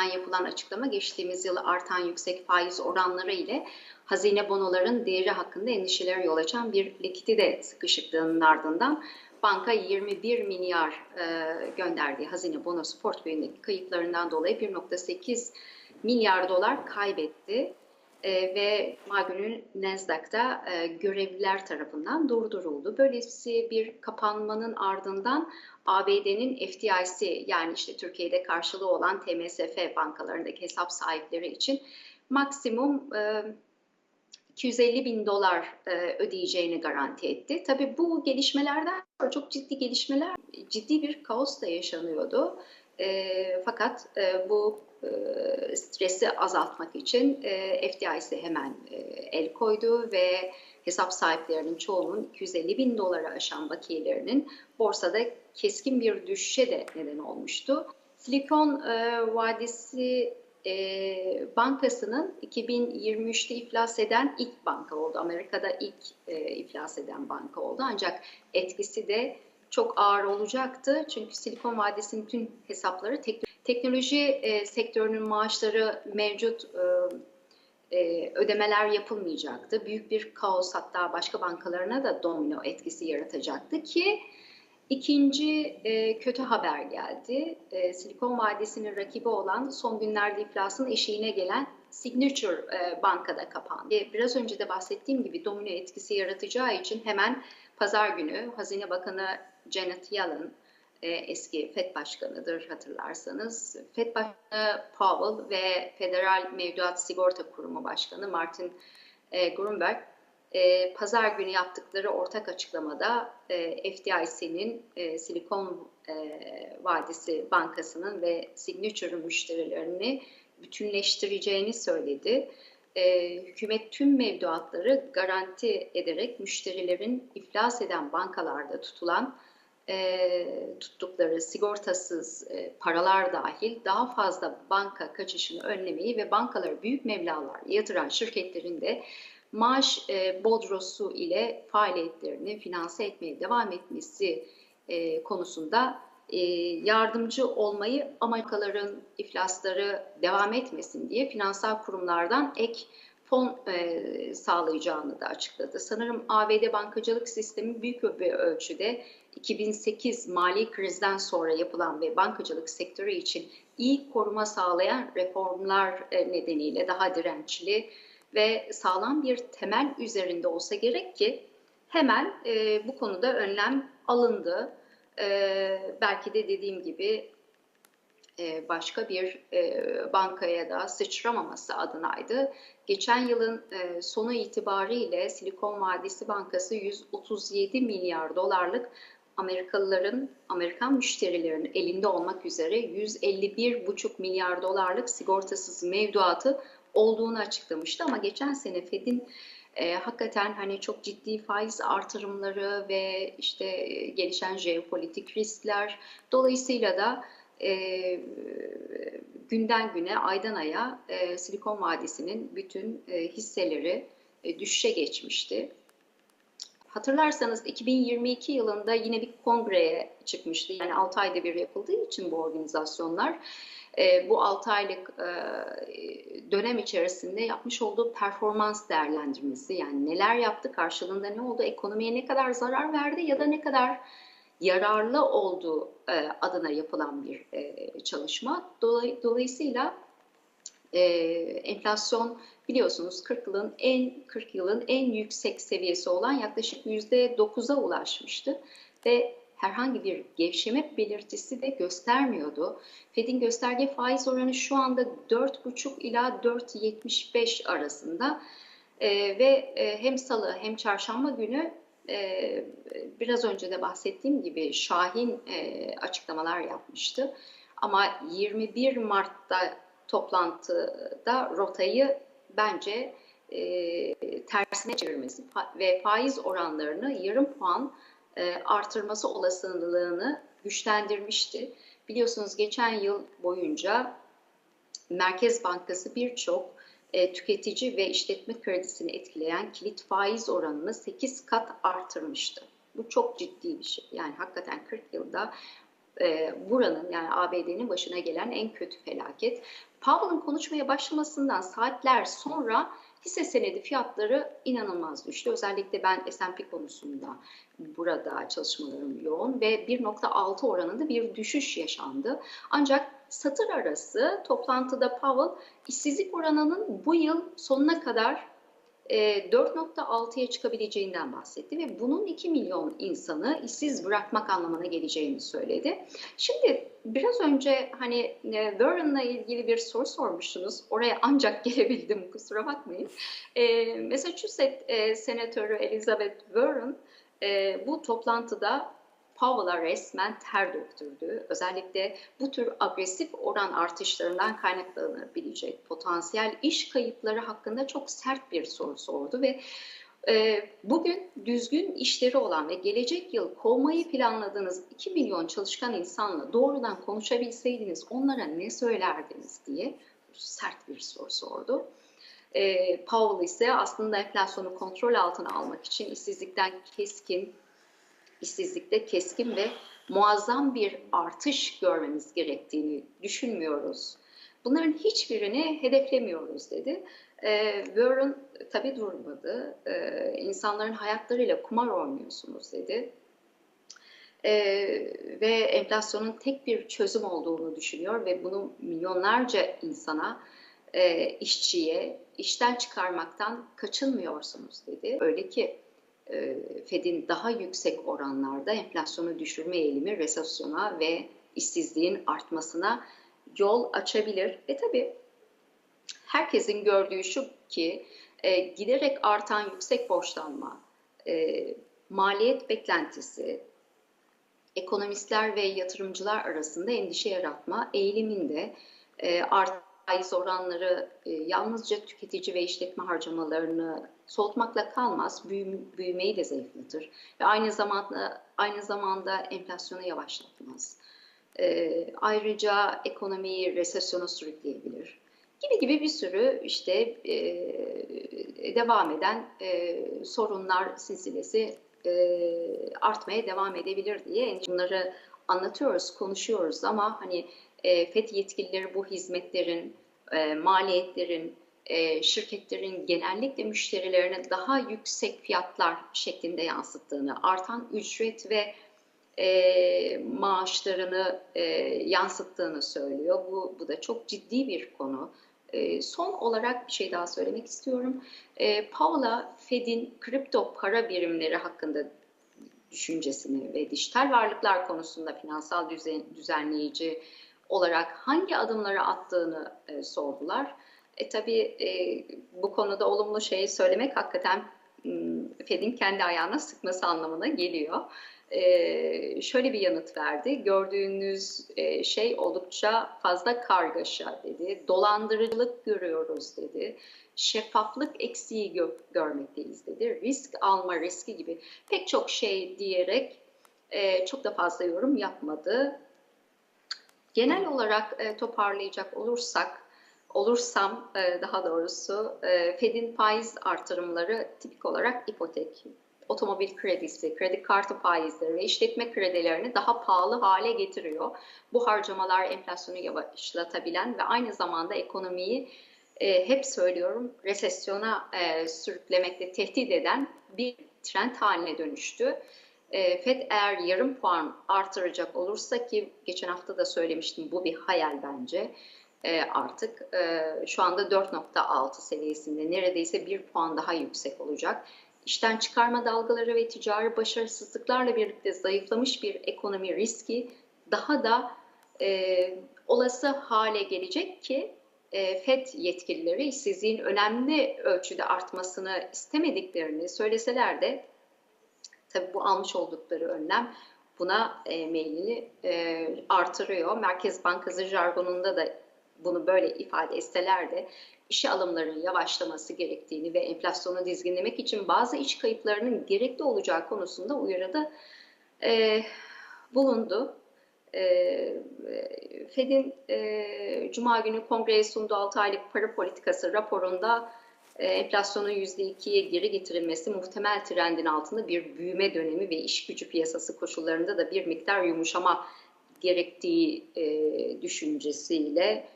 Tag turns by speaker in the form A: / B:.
A: yapılan açıklama geçtiğimiz yıl artan yüksek faiz oranları ile hazine bonoların değeri hakkında endişelere yol açan bir likidite sıkışıklığının ardından banka 21 milyar e, gönderdiği hazine bonosu portföyündeki kayıplarından dolayı 1.8 milyar dolar kaybetti. E, ve Magün'ün Nasdaq'ta e, görevliler tarafından durduruldu. Böylesi bir kapanmanın ardından ABD'nin FDIC yani işte Türkiye'de karşılığı olan TMSF bankalarındaki hesap sahipleri için maksimum e, 250 bin dolar e, ödeyeceğini garanti etti. Tabii bu gelişmelerden sonra çok ciddi gelişmeler, ciddi bir kaos da yaşanıyordu. E, fakat e, bu stresi azaltmak için e, FDIC hemen e, el koydu ve hesap sahiplerinin çoğunun 250 bin dolara aşan bakiyelerinin borsada keskin bir düşüşe de neden olmuştu. Silikon Vadisi Bankası'nın 2023'te iflas eden ilk banka oldu. Amerika'da ilk iflas eden banka oldu. Ancak etkisi de çok ağır olacaktı. Çünkü Silikon Vadisi'nin tüm hesapları tek Teknoloji e, sektörünün maaşları mevcut e, e, ödemeler yapılmayacaktı. Büyük bir kaos hatta başka bankalarına da domino etkisi yaratacaktı ki ikinci e, kötü haber geldi. E, Silikon Vadisi'nin rakibi olan son günlerde iflasın eşiğine gelen Signature e, bankada kapandı. E, biraz önce de bahsettiğim gibi domino etkisi yaratacağı için hemen pazar günü Hazine Bakanı Janet Yellen e, eski FED Başkanı'dır hatırlarsanız. FED Başkanı Powell ve Federal Mevduat Sigorta Kurumu Başkanı Martin e, Grunberg e, pazar günü yaptıkları ortak açıklamada FDIC'nin Silikon Vadisi Bankası'nın ve Signature müşterilerini bütünleştireceğini söyledi. hükümet tüm mevduatları garanti ederek müşterilerin iflas eden bankalarda tutulan e, tuttukları sigortasız e, paralar dahil daha fazla banka kaçışını önlemeyi ve bankalara büyük meblağlar yatıran şirketlerin de maaş e, bodrosu ile faaliyetlerini finanse etmeye devam etmesi e, konusunda e, yardımcı olmayı Amerikaların iflasları devam etmesin diye finansal kurumlardan ek fon e, sağlayacağını da açıkladı. Sanırım ABD bankacılık sistemi büyük bir ölçüde 2008 mali krizden sonra yapılan ve bankacılık sektörü için iyi koruma sağlayan reformlar e, nedeniyle daha dirençli ve sağlam bir temel üzerinde olsa gerek ki hemen e, bu konuda önlem alındı. E, belki de dediğim gibi e, başka bir e, bankaya da sıçramaması adınaydı. Geçen yılın e, sonu itibariyle Silikon Vadisi Bankası 137 milyar dolarlık Amerikalıların, Amerikan müşterilerinin elinde olmak üzere 151,5 milyar dolarlık sigortasız mevduatı olduğunu açıklamıştı. Ama geçen sene Fed'in e, hakikaten hani çok ciddi faiz artırımları ve işte gelişen jeopolitik riskler dolayısıyla da e, günden güne, aydan aya e, Silikon Vadisi'nin bütün e, hisseleri e, düşüşe geçmişti. Hatırlarsanız 2022 yılında yine bir kongreye çıkmıştı. Yani 6 ayda bir yapıldığı için bu organizasyonlar e, bu 6 aylık e, dönem içerisinde yapmış olduğu performans değerlendirmesi yani neler yaptı karşılığında ne oldu ekonomiye ne kadar zarar verdi ya da ne kadar yararlı olduğu e, adına yapılan bir e, çalışma. Dolay, dolayısıyla e, enflasyon biliyorsunuz 40 yılın en 40 yılın en yüksek seviyesi olan yaklaşık %9'a ulaşmıştı ve herhangi bir gevşeme belirtisi de göstermiyordu. Fed'in gösterge faiz oranı şu anda 4,5 ila 4,75 arasında ee, ve e, hem salı hem çarşamba günü e, biraz önce de bahsettiğim gibi Şahin e, açıklamalar yapmıştı. Ama 21 Mart'ta toplantıda rotayı bence e, tersine çevirmesi ve faiz oranlarını yarım puan e, artırması olasılığını güçlendirmişti. Biliyorsunuz geçen yıl boyunca Merkez Bankası birçok e, tüketici ve işletme kredisini etkileyen kilit faiz oranını 8 kat artırmıştı. Bu çok ciddi bir şey. Yani hakikaten 40 yılda e, buranın yani ABD'nin başına gelen en kötü felaket. Powell'ın konuşmaya başlamasından saatler sonra hisse senedi fiyatları inanılmaz düştü. Özellikle ben S&P konusunda burada çalışmalarım yoğun ve 1.6 oranında bir düşüş yaşandı. Ancak satır arası toplantıda Powell işsizlik oranının bu yıl sonuna kadar 4.6'ya e, çıkabileceğinden bahsetti ve bunun 2 milyon insanı işsiz bırakmak anlamına geleceğini söyledi. Şimdi biraz önce hani e, Warren'la ilgili bir soru sormuştunuz. Oraya ancak gelebildim kusura bakmayın. E, Massachusetts Senatörü Elizabeth Warren bu toplantıda Powell'a resmen ter döktürdü. Özellikle bu tür agresif oran artışlarından kaynaklanabilecek potansiyel iş kayıpları hakkında çok sert bir soru sordu ve e, bugün düzgün işleri olan ve gelecek yıl kovmayı planladığınız 2 milyon çalışkan insanla doğrudan konuşabilseydiniz onlara ne söylerdiniz diye sert bir soru sordu. E, Powell ise aslında enflasyonu kontrol altına almak için işsizlikten keskin işsizlikte keskin ve muazzam bir artış görmemiz gerektiğini düşünmüyoruz. Bunların hiçbirini hedeflemiyoruz dedi. Ee, Warren tabii durmadı. Ee, insanların hayatlarıyla kumar oynuyorsunuz dedi. Ee, ve enflasyonun tek bir çözüm olduğunu düşünüyor ve bunu milyonlarca insana, e, işçiye, işten çıkarmaktan kaçınmıyorsunuz dedi. Öyle ki e, Fed'in daha yüksek oranlarda enflasyonu düşürme eğilimi resesyona ve işsizliğin artmasına yol açabilir. Ve tabii herkesin gördüğü şu ki e, giderek artan yüksek borçlanma, e, maliyet beklentisi, ekonomistler ve yatırımcılar arasında endişe yaratma eğiliminde e, art faiz oranları e, yalnızca tüketici ve işletme harcamalarını soğutmakla kalmaz, büyümeyi de zayıflatır ve aynı zamanda aynı zamanda enflasyonu yavaşlatmaz. E, ayrıca ekonomiyi resesyona sürükleyebilir. Gibi gibi bir sürü işte e, devam eden e, sorunlar silsilesi e, artmaya devam edebilir diye bunları anlatıyoruz, konuşuyoruz ama hani e, FED yetkilileri bu hizmetlerin, e, maliyetlerin, e, şirketlerin genellikle müşterilerine daha yüksek fiyatlar şeklinde yansıttığını, artan ücret ve e, maaşlarını e, yansıttığını söylüyor. Bu, bu da çok ciddi bir konu. Son olarak bir şey daha söylemek istiyorum. Paula Fed'in kripto para birimleri hakkında düşüncesini ve dijital varlıklar konusunda finansal düzen, düzenleyici olarak hangi adımları attığını e, sordular. E tabii e, bu konuda olumlu şeyi söylemek hakikaten Fed'in kendi ayağına sıkması anlamına geliyor. E, şöyle bir yanıt verdi. Gördüğünüz e, şey oldukça fazla kargaşa dedi. Dolandırıcılık görüyoruz dedi. Şeffaflık eksiği gö görmekteyiz dedi. Risk alma riski gibi pek çok şey diyerek e, çok da fazla yorum yapmadı. Genel olarak e, toparlayacak olursak, olursam e, daha doğrusu e, Fed'in faiz artırımları tipik olarak ipotek, otomobil kredisi, kredi kartı faizleri ve işletme kredilerini daha pahalı hale getiriyor. Bu harcamalar enflasyonu yavaşlatabilen ve aynı zamanda ekonomiyi e, hep söylüyorum resesyona sürüklemekte tehdit eden bir trend haline dönüştü. FED eğer yarım puan artıracak olursa ki geçen hafta da söylemiştim bu bir hayal bence e, artık e, şu anda 4.6 seviyesinde neredeyse bir puan daha yüksek olacak. İşten çıkarma dalgaları ve ticari başarısızlıklarla birlikte zayıflamış bir ekonomi riski daha da e, olası hale gelecek ki e, FED yetkilileri işsizliğin önemli ölçüde artmasını istemediklerini söyleseler de Tabii bu almış oldukları önlem buna e, meylini e, artırıyor. Merkez Bankası jargonunda da bunu böyle ifade etseler de işe alımların yavaşlaması gerektiğini ve enflasyonu dizginlemek için bazı iç kayıplarının gerekli olacağı konusunda uyarıda e, bulundu. E, Fed'in e, Cuma günü kongreye sunduğu 6 aylık para politikası raporunda e, enflasyonun %2'ye geri getirilmesi muhtemel trendin altında bir büyüme dönemi ve iş gücü piyasası koşullarında da bir miktar yumuşama gerektiği e, düşüncesiyle